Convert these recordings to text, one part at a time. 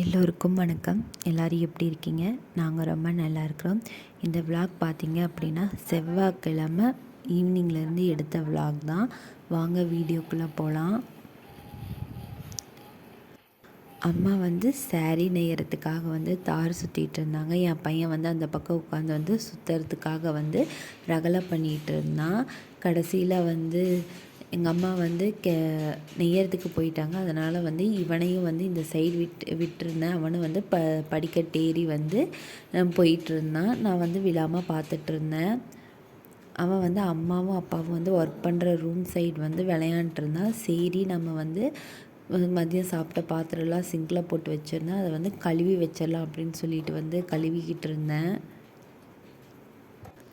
எல்லோருக்கும் வணக்கம். எல்லோரும் எப்படி இருக்கீங்க? நாங்கள் ரொம்ப நல்லா இருக்கிறோம். இந்த விளாக் பார்த்தீங்க அப்படின்னா செவ்வாய்க்கிழமை ஈவினிங்லேருந்து எடுத்த விளாக் தான். வாங்க வீடியோக்குள்ளே போகலாம் அம்மா வந்து சேரீ நெய்யறதுக்காக வந்து தார் சுற்றிட்டு இருந்தாங்க. என் பையன் வந்து அந்த பக்கம் உட்காந்து வந்து சுற்றுறதுக்காக வந்து ரகலை பண்ணிகிட்டு இருந்தான். கடைசியில் வந்து எங்கள் அம்மா வந்து கே நெய்யறதுக்கு போயிட்டாங்க. அதனால் வந்து இவனையும் வந்து இந்த சைடு விட்டு விட்டுருந்தேன். அவனும் வந்து ப படிக்கட்டேறி வந்து போயிட்டுருந்தான். நான் வந்து விழாமல் பார்த்துட்ருந்தேன் அவன் வந்து அம்மாவும் அப்பாவும் வந்து ஒர்க் பண்ணுற ரூம் சைடு வந்து விளையாண்டுருந்தான் சரி நம்ம வந்து மதியம் சாப்பிட்ட பாத்திரம்லாம் சிங்கில் போட்டு வச்சுருந்தேன் அதை வந்து கழுவி வச்சிடலாம் அப்படின்னு சொல்லிட்டு வந்து கழுவிக்கிட்டு இருந்தேன்.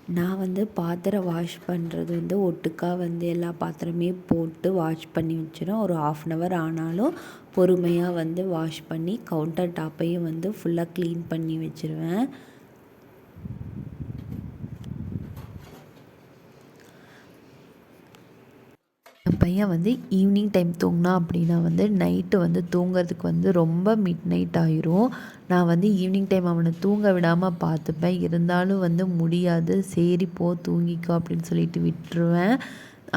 நான் வந்து பாத்திரம் வாஷ் பண்ணுறது வந்து ஒட்டுக்காக வந்து எல்லா பாத்திரமே போட்டு வாஷ் பண்ணி வச்சிடும் ஒரு ஆஃப் அன் ஹவர் ஆனாலும் பொறுமையாக வந்து வாஷ் பண்ணி கவுண்டர் டாப்பையும் வந்து ஃபுல்லாக க்ளீன் பண்ணி வச்சுருவேன். என் பையன் வந்து ஈவினிங் டைம் தூங்கினா அப்படின்னா வந்து நைட்டு வந்து தூங்குறதுக்கு வந்து ரொம்ப மிட் நைட் ஆயிரும். நான் வந்து ஈவினிங் டைம் அவனை தூங்க விடாமல் பார்த்துப்பேன். இருந்தாலும் வந்து முடியாது. சரி போ தூங்கிக்கோ அப்படின்னு சொல்லிட்டு விட்டுருவேன்.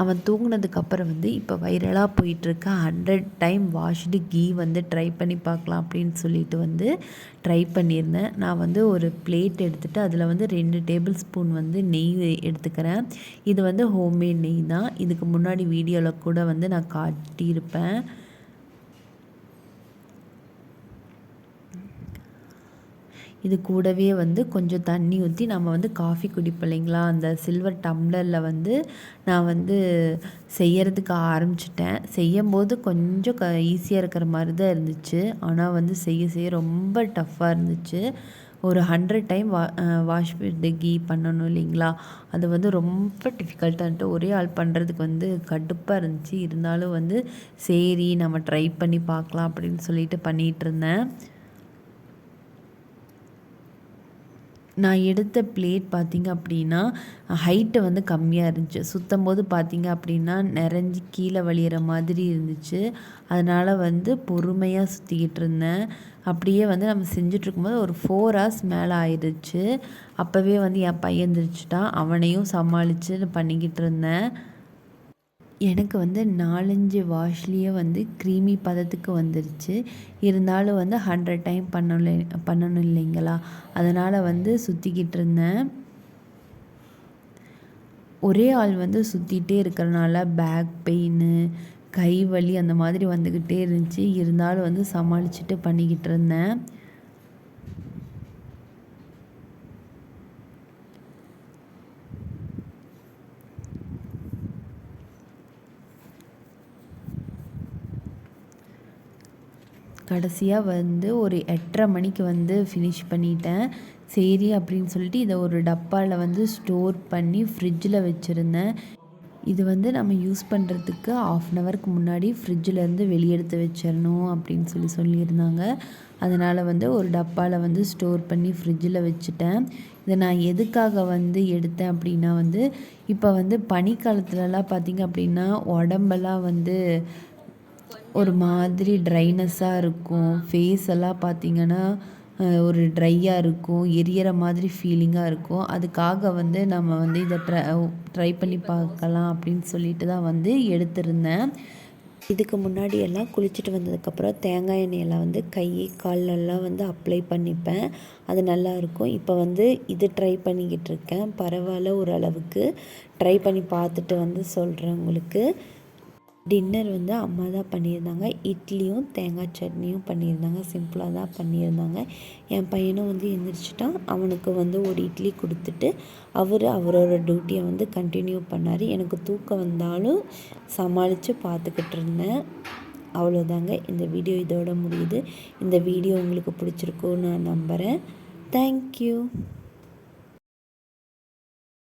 அவன் தூங்கினதுக்கப்புறம் வந்து இப்போ வைரலாக போயிட்டுருக்க. ஹண்ட்ரட் டைம் வாஷ்டு கீ வந்து ட்ரை பண்ணி பார்க்கலாம் அப்படின்னு சொல்லிட்டு வந்து ட்ரை பண்ணியிருந்தேன். நான் வந்து ஒரு பிளேட் எடுத்துகிட்டு அதில் வந்து ரெண்டு டேபிள் ஸ்பூன் வந்து நெய் எடுத்துக்கிறேன். இது வந்து ஹோம்மேட் நெய் தான். இதுக்கு முன்னாடி வீடியோவில் கூட வந்து நான் காட்டியிருப்பேன். இது கூடவே வந்து கொஞ்சம் தண்ணி ஊற்றி நம்ம வந்து காஃபி குடிப்போம் இல்லைங்களா? அந்த சில்வர் டம்ளரில் வந்து நான் வந்து செய்யறதுக்கு ஆரம்பிச்சிட்டேன். செய்யும்போது கொஞ்சம் க ஈஸியாக இருக்கிற மாதிரி தான் இருந்துச்சு. ஆனால் வந்து செய்ய செய்ய ரொம்ப டஃப்பாக இருந்துச்சு. ஒரு hundred time wa wash with ghee பண்ணணும் இல்லைங்களா? அது வந்து ரொம்ப டிஃபிகல்ட்டான்ட்டு ஒரே ஆள் பண்ணுறதுக்கு வந்து கடுப்பாக இருந்துச்சு. இருந்தாலும் வந்து சரி நம்ம ட்ரை பண்ணி பார்க்கலாம் அப்படின்னு சொல்லிட்டு பண்ணிகிட்டு இருந்தேன். நான் எடுத்த பிளேட் பார்த்திங்க அப்படின்னா ஹைட்டு வந்து கம்மியாக இருந்துச்சு. சுற்றும் போது பார்த்திங்க அப்படின்னா நிறைஞ்சி கீழே வழியிற மாதிரி இருந்துச்சு. அதனால் வந்து பொறுமையாக சுற்றிக்கிட்டு இருந்தேன். அப்படியே வந்து நம்ம செஞ்சிட்ருக்கும்போது ஒரு ஃபோர் ஹவர்ஸ் மேலே ஆயிடுச்சு அப்போவே வந்து என் பையன் எழுந்திரிச்சிட்டான் அவனையும் சமாளித்து பண்ணிக்கிட்டு இருந்தேன். எனக்கு வந்து நாலஞ்சு வாஷ்லேயே வந்து க்ரீமி பதத்துக்கு வந்துருச்சு. இருந்தாலும் வந்து ஹண்ட்ரட் டைம் பண்ணலை பண்ணணும் இல்லைங்களா? அதனால் வந்து சுற்றிக்கிட்டு இருந்தேன். ஒரே ஆள் வந்து சுற்றிகிட்டே இருக்கிறனால பேக் பெயின் கை வலி அந்த மாதிரி வந்துக்கிட்டே இருந்துச்சு. இருந்தாலும் வந்து சமாளிச்சுட்டு பண்ணிக்கிட்டு இருந்தேன். கடைசியாக வந்து ஒரு எட்டரை மணிக்கு வந்து ஃபினிஷ் பண்ணிட்டேன். சரி அப்படின்னு சொல்லிட்டு இதை ஒரு டப்பாவில் வந்து ஸ்டோர் பண்ணி ஃப்ரிட்ஜில் வச்சுருந்தேன். இது வந்து நம்ம யூஸ் பண்ணுறதுக்கு ஆஃப் அன் ஹவருக்கு முன்னாடி ஃப்ரிட்ஜிலேருந்து வெளியெடுத்து வச்சிடணும் அப்படின்னு சொல்லி சொல்லியிருந்தாங்க. அதனால் வந்து ஒரு டப்பாவில் வந்து ஸ்டோர் பண்ணி ஃப்ரிட்ஜில் வச்சுட்டேன். இதை நான் எதுக்காக வந்து எடுத்தேன் அப்படின்னா வந்து இப்போ வந்து பனிக்காலத்துலலாம் பார்த்திங்க அப்படின்னா உடம்பெல்லாம் வந்து ஒரு மாதிரி ட்ரைனஸ்ஸாக இருக்கும். ஃபேஸ் எல்லாம் பார்த்திங்கன்னா ஒரு ட்ரையாக இருக்கும். எரியற மாதிரி ஃபீலிங்காக இருக்கும். அதுக்காக வந்து நம்ம வந்து இதை ட்ரை ட்ரை பண்ணி பார்க்கலாம் அப்படின்னு சொல்லிட்டு தான் வந்து எடுத்திருந்தேன். இதுக்கு முன்னாடி எல்லாம் குளிச்சுட்டு வந்ததுக்கப்புறம் தேங்காய் எண்ணெயெல்லாம் வந்து கை காலெல்லாம் வந்து அப்ளை பண்ணிப்பேன். அது நல்லாயிருக்கும் இப்போ வந்து இது ட்ரை பண்ணிக்கிட்டு இருக்கேன். பரவாயில்ல ஓரளவுக்கு ட்ரை பண்ணி பார்த்துட்டு வந்து சொல்கிறேன் உங்களுக்கு. டின்னர் வந்து அம்மா தான் பண்ணியிருந்தாங்க. இட்லியும் தேங்காய் சட்னியும் பண்ணியிருந்தாங்க. சிம்பிளாக தான் பண்ணியிருந்தாங்க. என் பையனும் வந்து எழுந்திரிச்சிட்டான் அவனுக்கு வந்து ஒரு இட்லி கொடுத்துட்டு அவர் அவரோட டியூட்டியை வந்து கண்டினியூ பண்ணார். எனக்கு தூக்கம் வந்தாலும் சமாளித்து பார்த்துக்கிட்டு இருந்தேன். அவ்வளோதாங்க. இந்த வீடியோ இதோட முடியுது. இந்த வீடியோ உங்களுக்கு பிடிச்சிருக்குன்னு நான் நம்புகிறேன் தேங்க்யூ